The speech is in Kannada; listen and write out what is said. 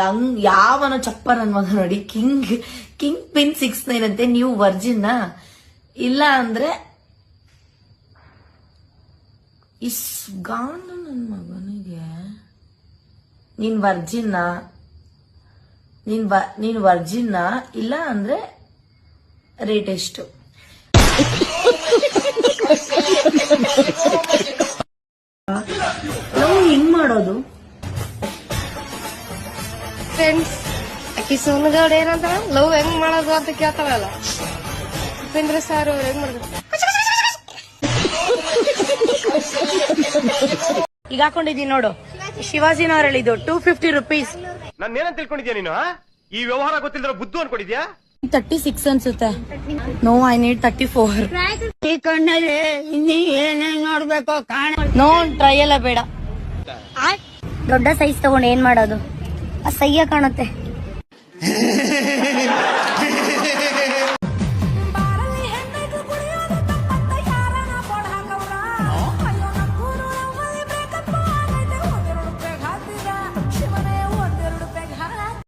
ಯಂಗ್, ಯಾವನ ಚಪ್ಪರ್ ಅನ್ವಾಗ ನೋಡಿ. King king pin six nine ಅಂತೆ ನೀವು ವರ್ಜಿನ್ ಇಲ್ಲ ಅಂದ್ರೆ, ಇಸ್ ಗಾನ್ ನನ್ ಮಗನಿಗೆ. ನೀನ್ ವರ್ಜಿನ್ನ ನೀನ್ ನೀನ್ ವರ್ಜಿನ್ನ ಇಲ್ಲ ಅಂದ್ರೆ ರೇಟ್ ಎಷ್ಟು? ನಾವು ಹೆಂಗ್ ಮಾಡೋದು? ಫ್ರೆಂಡ್ಸ್ ಅಕ್ಕಿ ಸೋನಗೌಡ ಏನಂತ ಲವ್ ಹೆಂಗ್ ಮಾಡೋದು ಅಂತ ಕೇಳ್ತಾರಲ್ಲ ಉಪೇಂದ್ರ ಸರ್ ಅವ್ರು ಹೆಂಗ್ ಮಾಡೋದು? ಈಗ ಹಾಕೊಂಡಿದೀನಿ ನೋಡು. ಶಿವಾಜಿನವ್ರ ಹೇಳಿದ್ದು ಟೂ ಫಿಫ್ಟಿ ರುಪೀಸ್ ನಾನು ಏನಂತ ತಿಳ್ಕೊಂಡಿದ್ಯಾ ನೀನು ಈ ವ್ಯವಹಾರ ಗೊತ್ತಿಲ್ಲದ ಬುದ್ಧು ಅನ್ಕೊಂಡಿದ್ಯಾ? ತರ್ಟಿ ಸಿಕ್ಸ್ ಅನ್ಸುತ್ತೆ. No I need thirty four ಈ ಕಣ್ಣಲ್ಲಿ ಇನ್ನೀ ಏನೇನ್ ನೋಡ್ಬೇಕು ಕಾಣ. ನೋ ಟ್ರೈ ಎಲ್ಲ ಬೇಡ. ದೊಡ್ಡ ಸೈಜ್ ತಗೊಂಡು ಏನ್ ಮಾಡೋದು? ಆ ಸಯ್ಯ ಕಾಣುತ್ತೆ.